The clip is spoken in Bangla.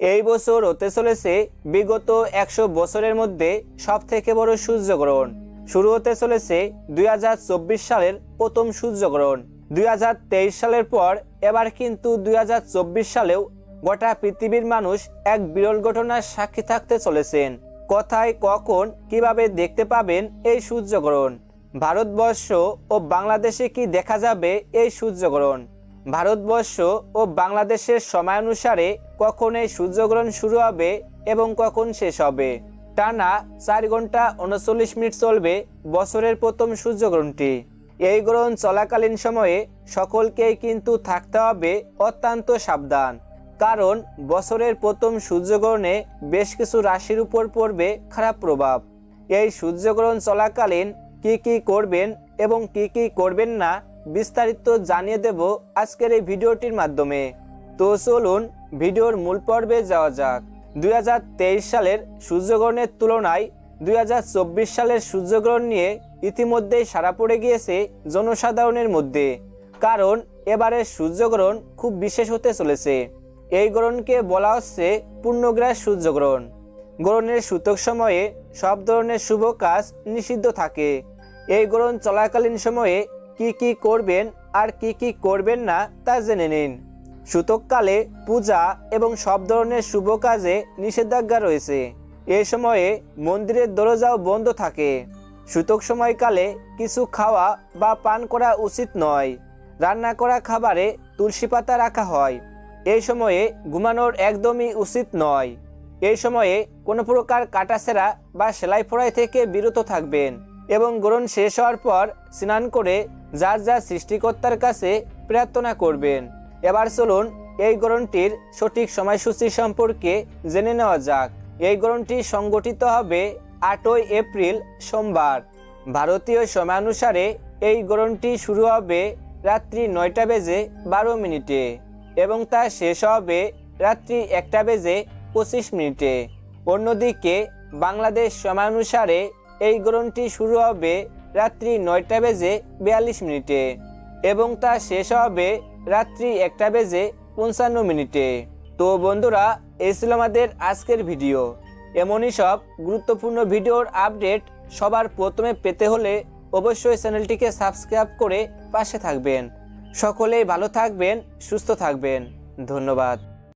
এই বছর হতে চলেছে বিগত একশো বছরের মধ্যে সব থেকে বড় সূর্যগ্রহণ। শুরু হতে চলেছে দুই হাজার চব্বিশ সালের প্রথম সূর্যগ্রহণ। দুই হাজার তেইশ সালের পর এবার কিন্তু দুই হাজার চব্বিশ সালেও গোটা পৃথিবীর মানুষ এক বিরল ঘটনার সাক্ষী থাকতে চলেছেন। কথায় কখন কীভাবে দেখতে পাবেন এই সূর্যগ্রহণ? ভারতবর্ষ ও বাংলাদেশে কি দেখা যাবে এই সূর্যগ্রহণ? ভারতবর্ষ ও বাংলাদেশের সময়ানুসারে কখন এই সূর্যগ্রহণ শুরু হবে এবং কখন শেষ হবে। টানা চার ঘণ্টা উনচল্লিশ মিনিট চলবে বছরের প্রথম সূর্যগ্রহণটি। এই গ্রহণ চলাকালীন সময়ে সকলকেই কিন্তু থাকতে হবে অত্যন্ত সাবধান, কারণ বছরের প্রথম সূর্যগ্রহণে বেশ কিছু রাশির উপর পড়বে খারাপ প্রভাব। এই সূর্যগ্রহণ চলাকালীন কি কি করবেন এবং কি কি করবেন না বিস্তারিত জানিয়ে দেব আজকের এই ভিডিওটির মাধ্যমে। তো চলুন, ভিডিওর মূল পর্বে যাওয়া যাক। দু হাজার তেইশ সালের সূর্যগ্রহণের তুলনায় দুই হাজার চব্বিশ সালের সূর্যগ্রহণ নিয়ে ইতিমধ্যেই সারা পড়ে গিয়েছে জনসাধারণের মধ্যে। কারণ, এবারের সূর্যগ্রহণ খুব বিশেষ হতে চলেছে। এই গ্রহণকে বলা হচ্ছে পূর্ণগ্রাস সূর্যগ্রহণ। গ্রহণের সূতক সময়ে সব ধরনের শুভ কাজ নিষিদ্ধ থাকে। এই গ্রহণ চলাকালীন সময়ে কি কি করবেন আর কি কি করবেন না তা জেনে নিন। সূতককালে পূজা এবং সব ধরনের শুভ কাজে নিষেধাজ্ঞা রয়েছে। এই সময়ে মন্দিরের দরজাও বন্ধ থাকে। সূতক সময়কালে কিছু খাওয়া বা পান করা উচিত নয়। রান্না করা খাবারে তুলসী পাতা রাখা হয়। এই সময়ে ঘুমানোর একদমই উচিত নয়। এই সময়ে কোনো প্রকার কাটাছেড়া বা সেলাই ফোড়াই থেকে বিরত থাকবেন। এবং গ্রহণ শেষ হওয়ার পর স্নান করে যার যার সৃষ্টিকর্তার কাছে প্রার্থনা করবেন। এবার চলুন এই গ্রহণটির সঠিক সময়সূচি সম্পর্কে জেনে নেওয়া যাক। এই গ্রহণটি সংগঠিত হবে আটই এপ্রিল সোমবার। ভারতীয় সময়ানুসারে এই গ্রহণটি শুরু হবে রাত্রি নয়টা বেজে বারো মিনিটে এবং তা শেষ হবে রাত্রি একটা বেজে পঁচিশ মিনিটে। অন্যদিকে বাংলাদেশ সময়ানুসারে এই গ্রহণটি শুরু হবে রাত্রি নয়টা বেজে বিয়াল্লিশ মিনিটে এবং তা শেষ হবে রাত্রি একটা বেজে পঞ্চান্ন মিনিটে। তো বন্ধুরা, এই ছিল আমাদের আজকের ভিডিও। এমনই সব গুরুত্বপূর্ণ ভিডিওর আপডেট সবার প্রথমে পেতে হলে অবশ্যই চ্যানেলটিকে সাবস্ক্রাইব করে পাশে থাকবেন। সকলেই ভালো থাকবেন, সুস্থ থাকবেন। ধন্যবাদ।